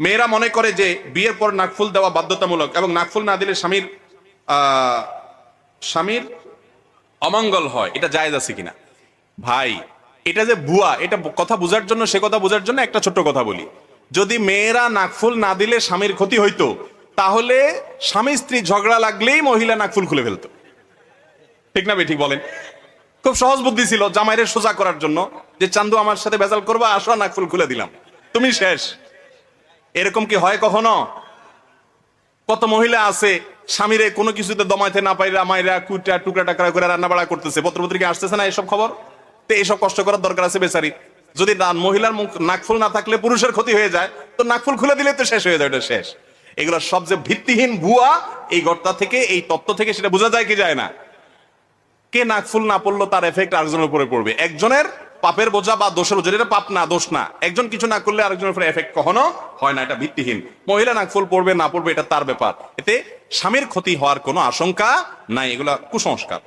মেয়েরা মনে করে যে বিয়ের পর নাকফুল দেওয়া বাধ্যতামূলক এবং নাকফুল না দিলে স্বামীর স্বামীর অমঙ্গল হয়, এটা জায়েজ আছে কিনা? ভাই, এটা যে ভুয়া, এটা কথা বোঝার জন্য, সে কথা বোঝার জন্য একটা ছোট্ট কথা বলি। যদি মেয়েরা নাকফুল না দিলে স্বামীর ক্ষতি হইতো, তাহলে স্বামী স্ত্রী ঝগড়া লাগলেই মহিলা নাকফুল খুলে ফেলতো। ঠিক না ঠিক বলেন? খুব সহজ বুদ্ধি ছিল জামাইরে সোজা করার জন্য যে, চান্দু আমার সাথে বেজাল করবা, আসো, নাকফুল খুলে দিলাম। তুমি শেষ। এরকম কি হয় কখনো? কত মহিলা আছে, স্বামীরে কোনো কিছুতে দমাইতে না পাইরা, মাইরা কুটা টুকরা টাকরা করে রান্না বাড়া করতেছে পত্রপত্রিকা আসতেছে না এসব খবর? তো এইসব কষ্ট করার দরকার আছে বেচারি। যদি মহিলার মুখ নাকফুল না থাকলে পুরুষের ক্ষতি হয়ে যায়, তো নাকফুল খুলে দিলে তো শেষ হয়ে যায়, ওটা শেষ। এগুলো সব যে ভিত্তিহীন ভুয়া, এই গর্তা থেকে, এই তত্ত্ব থেকে সেটা বোঝা যায় কি যায় না? কে নাকফুল না পড়ল, তার এফেক্ট আরেকজনের উপরে পড়বে। একজনের পাপের বোঝা বা দোষের বোঝা, এটা পাপ না, দোষ না। একজন কিছু না করলে আরেকজনের উপরে এফেক্ট কখনো হয় না, এটা ভিত্তিহীন। মহিলা নাকফুল পড়বে, না পড়বে, এটা তার ব্যাপার। এতে স্বামীর ক্ষতি হওয়ার কোনো আশঙ্কা নাই, এগুলা কুসংস্কার।